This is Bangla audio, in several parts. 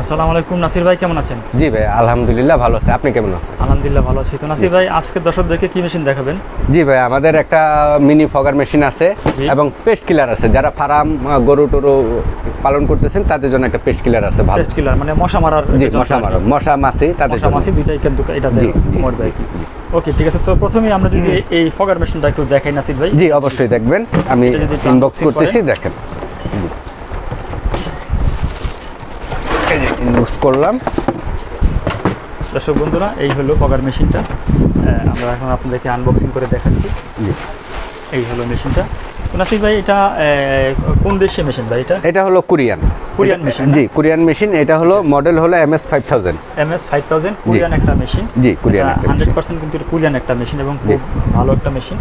আসসালামু আলাইকুম নাসির ভাই কেমন আছেন? জি ভাই আলহামদুলিল্লাহ ভালো আছে। আপনি কেমন আছেন? আলহামদুলিল্লাহ ভালো আছি। তো নাসির ভাই আজকে দর্শকদেরকে কি মেশিন দেখাবেন? জি ভাই আমাদের একটা মিনি ফগার মেশিন আছে এবং পেস্ট কিলার আছে। যারা ফার্ম গরু টরু পালন করতেছেন তাদের জন্য একটা পেস্ট কিলার আছে ভালো। পেস্ট কিলার মানে মশা মারার জি মশা আর কি। মারো মশা মাছি তাদের জন্য। মাছি দুইটাই কিন্তু এটা জি, মরবে। ওকে ঠিক আছে তো প্রথমেই আমরা যদি এই ফগার মেশিনটা একটু দেখাই নাসির ভাই। জি অবশ্যই দেখবেন। আমি ইনবক্স করতেছি দেখেন। ইনবক্স করলাম। দর্শক বন্ধুরা এই হলো পকার মেশিনটা আমরা এখন আপনাদেরকে আনবক্সিং করে দেখাচ্ছি। এই হলো মেশিনটা। নাসির ভাই এটা কোন দেশের মেশিন ভাই এটা? এটা হলো কোরিয়ান। কোরিয়ান machine, জি কোরিয়ান মেশিন। এটা হলো মডেল হলো M S five thousand. M five thousand Korean একটা মেশিন। জি, কোরিয়ান একটা হান্ড্রেড machine। পার্সেন্ট কিন্তু এটা কোরিয়ান একটা মেশিন এবং খুব ভালো একটা মেশিন।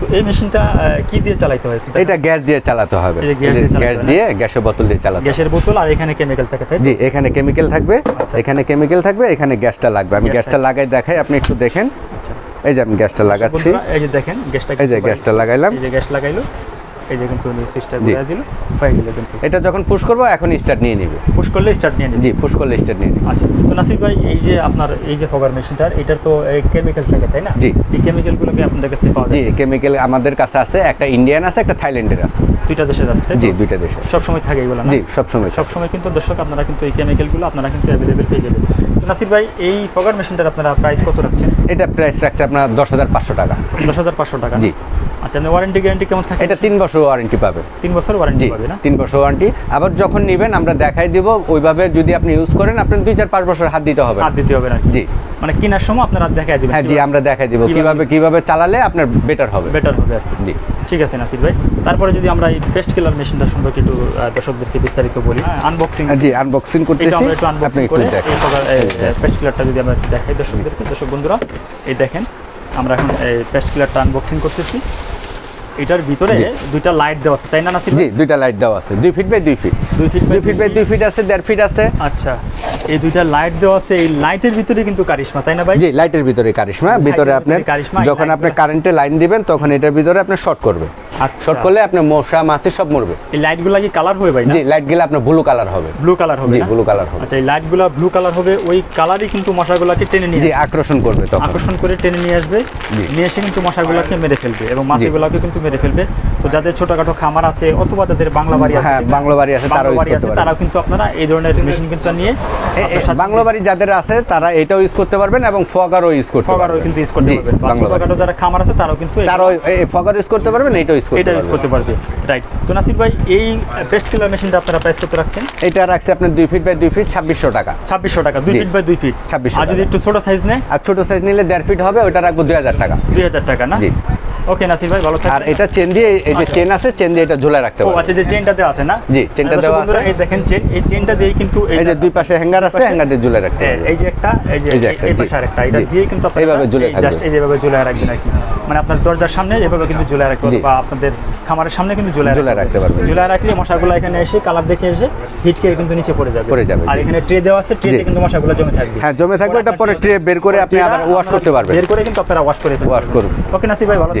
তো এই মেশিনটা কি দিয়ে চালাইতে হয়? এটা গ্যাস দিয়ে চালাতে হবে। গ্যাস দিয়ে চালাতে গ্যাসের বোতল দিয়ে চালাতে গ্যাসের বোতল আর এখানে কেমিক্যাল থাকে তাই? জি এখানে কেমিক্যাল থাকবে। আচ্ছা। এখানে কেমিক্যাল থাকবে এখানে গ্যাসটা লাগবে। আমি গ্যাসটা। লাগাই দেখাই আপনি একটু দেখেন। আচ্ছা এই যে আমি গ্যাসটা লাগাচ্ছি। এই যে দেখেন গ্যাসটা এই যে গ্যাসটা লাগাইলাম। এই যে গ্যাস লাগাইলো। এই যে কিন্তু সুইচটা জি। ঘুরে দিল হয়ে গেল কিন্তু। এটা যখন পুশ করব এখন স্টার্ট নিয়ে নিবে। পুশ করলে স্টার্ট নিয়ে নিবে? জি পুশ করলে স্টার্ট নিয়ে নিবে। আচ্ছা তো নাসির ভাই এই যে আপনার এই যে ফগার মেশিনটার এটার তো কেমিক্যাল থাকে তাই না? জি। এই কেমিক্যালগুলোকে আপনাদের কাছে পাওয়া জি যায়। কেমিক্যাল আমাদের কাছে আছে একটা ইন্ডিয়ান আছে একটা থাইল্যান্ডের আছে। দুইটা দেশের আছে জি দুইটা দেশে সব সময় থাকে এগুলো জি সবসময় সব সময় কিন্তু দর্শক আপনারা কিন্তু এই কেমিক্যালগুলো আপনারা কিন্তু অ্যাভেলেবেল পেয়ে যাবেন। নাসির ভাই এই ফগার মেশিনটার আপনারা প্রাইস কত রাখছেন? এটা প্রাইস রাখছে আপনার দশ হাজার পাঁচশো টাকা। দশ হাজার পাঁচশো টাকা জি। আচ্ছা ওয়ারেন্টি গ্যারান্টি কেমন থাকে? এটা তিন বছর ওয়ারেন্টি পাবে। তিন বছর ওয়ারেন্টি পাবে না? তিন বছর ওয়ারেন্টি আবার যখন নেবেন আমরা দেখাই দিব ওইভাবে যদি আপনি ইউজ করেন আপনার দুই চার পাঁচ বছর হাত দিতে হবে না। হাত দিতে হবে না জি। মানে কেনার সময় আপনারা দেখাই দিবেন হ্যাঁ জি আমরা দেখাই দিব। কিভাবে- চালালে আপনার বেটার হবে। বেটার হবে জি। ঠিক আছে নাসির ভাই। তারপরে যদি আমরা এই পেস্ট কিলার মেশিনটা সম্পর্কে একটু দর্শকদেরকে বিস্তারিত বলি। আনবক্সিং জি আনবক্সিং করতেছি। আমরা একটু আনবক্সিং করে পেস্ট কিলারটা যদি আমরা দেখাই দর্শকদেরকে। দর্শক বন্ধুরা এই দেখেন আমরা এখন এই পেস্ট কিলারটা আনবক্সিং করতেছি। এটার ভিতরে দুইটা লাইট দেওয়া আছে তাই না নাসির জি দুইটা লাইট দেওয়া আছে। দুই ফিট বাই দুই ফিট দুই ফিট দুই ফিট বাই দুই ফিট আছে দেড় ফিট আছে। আচ্ছা। এই দুইটা লাইট দেওয়া আছে এই লাইটের ভিতরে কিন্তু কারিশমা তাই না ভাই? জি লাইটের ভিতরে কারিশমা ভিতরে এই যখন আপনি কারেন্টে লাইন দিবেন তখন এটার ভিতরে আপনার শর্ট করবে। আচ্ছা। শর্ট করলে আপনার মশা মাছি সব মরবে। এই লাইটগুলো কি কালার হবে ভাই জি লাইট গেলে আপনার ব্লু কালার হবে। ব্লু কালার হবে জি ব্লু কালার হবে। আচ্ছা এই লাইটগুলো ব্লু কালার হবে ওই কালারই কিন্তু মশাগুলোকে টেনে নিয়ে জি আকর্ষণ করবে তখন। আকর্ষণ করে টেনে নিয়ে আসবে নিয়ে এসে কিন্তু মশাগুলোকে মেরে ফেলবে এবং মাছিগুলোকে কিন্তু মেরে ফেলবে। তো যাদের ছোটখাটো খামার আছে অথবা যাদের বাংলা বাড়ি আছে হ্যাঁ, ঠিক বাড়ি আছে, তারাও কিন্তু আপনারা এই ধরনের মেশিন কিন্তু নিয়ে বাংলো বাড়ি যাদের আছে তারা এটাও ইউজ করতে পারবেন এবং ফগারও ইউজ করতে ফগারও কিন্তু ইউজ করতে পারবেন। বা বাংলো যারা খামার আছে তারাও কিন্তু তারাও ফগার ইউজ করতে পারবেন এটাও ইউজ করতে এটা ইউজ করতে পারবে। রাইট তো নাসির ভাই এই পেস্ট কিলার মেশিনটা আপনারা প্রাইস করতে রাখছেন? এটা রাখছে আপনার দুই ফিট বাই দুই ফিট ছাব্বিশশো টাকা। ছাব্বিশশো টাকা দুই ফিট বাই দুই ফিট 2600 আর যদি একটু ছোট সাইজ নেয়? আর ছোট সাইজ নিলে দেড় ফিট হবে ওটা রাখব দুই হাজার টাকা। দুই হাজার টাকা না। ওকে নাসির ভাই ভালো আর এটা চেন দিয়ে এই যে। চেন আছে চেন দিয়ে এটা ঝুলে রাখতে ও আচ্ছা যে চেনটা দেওয়া আছে না? জি, চেনটা দেওয়া আছে। এই দেখেন চেন এই চেনটা দিয়ে কিন্তু এই যে দুই পাশে হ্যাঙ্গার আছে হ্যাঙ্গার দিয়ে ঝুলে রাখতে হ্যাঁ, পারবেন এই যে একটা এই যে এই পাশে আরেকটা এটা দিয়ে কিন্তু আপনারা এইভাবে ঝুলে থাকবে। এই যেভাবে ঝুলে রাখবেন আর কি। মানে আপনার দরজার সামনে এভাবে কিন্তু ঝুলে রাখতে। পারবেন বা আপনাদের খামারের সামনে কিন্তু ঝুলে ঝুলে রাখতে পারবেন। ঝুলে রাখলে মশাগুলো এখানে এসে কালার দেখে এসে হিট খেয়ে কিন্তু নিচে পড়ে যাবে। পড়ে যাবে, আর এখানে ট্রে দেওয়া আছে ট্রেতে কিন্তু মশাগুলো জমে থাকবে। হ্যাঁ জমে থাকবে এটা পরে ট্রে বের করে আপনি আবার ওয়াশ করতে পারবেন। বের করে কিন্তু আপনারা ওয়াশ করে ওয়াশ করুন। ওকে নাসির ভাই ভালো জি,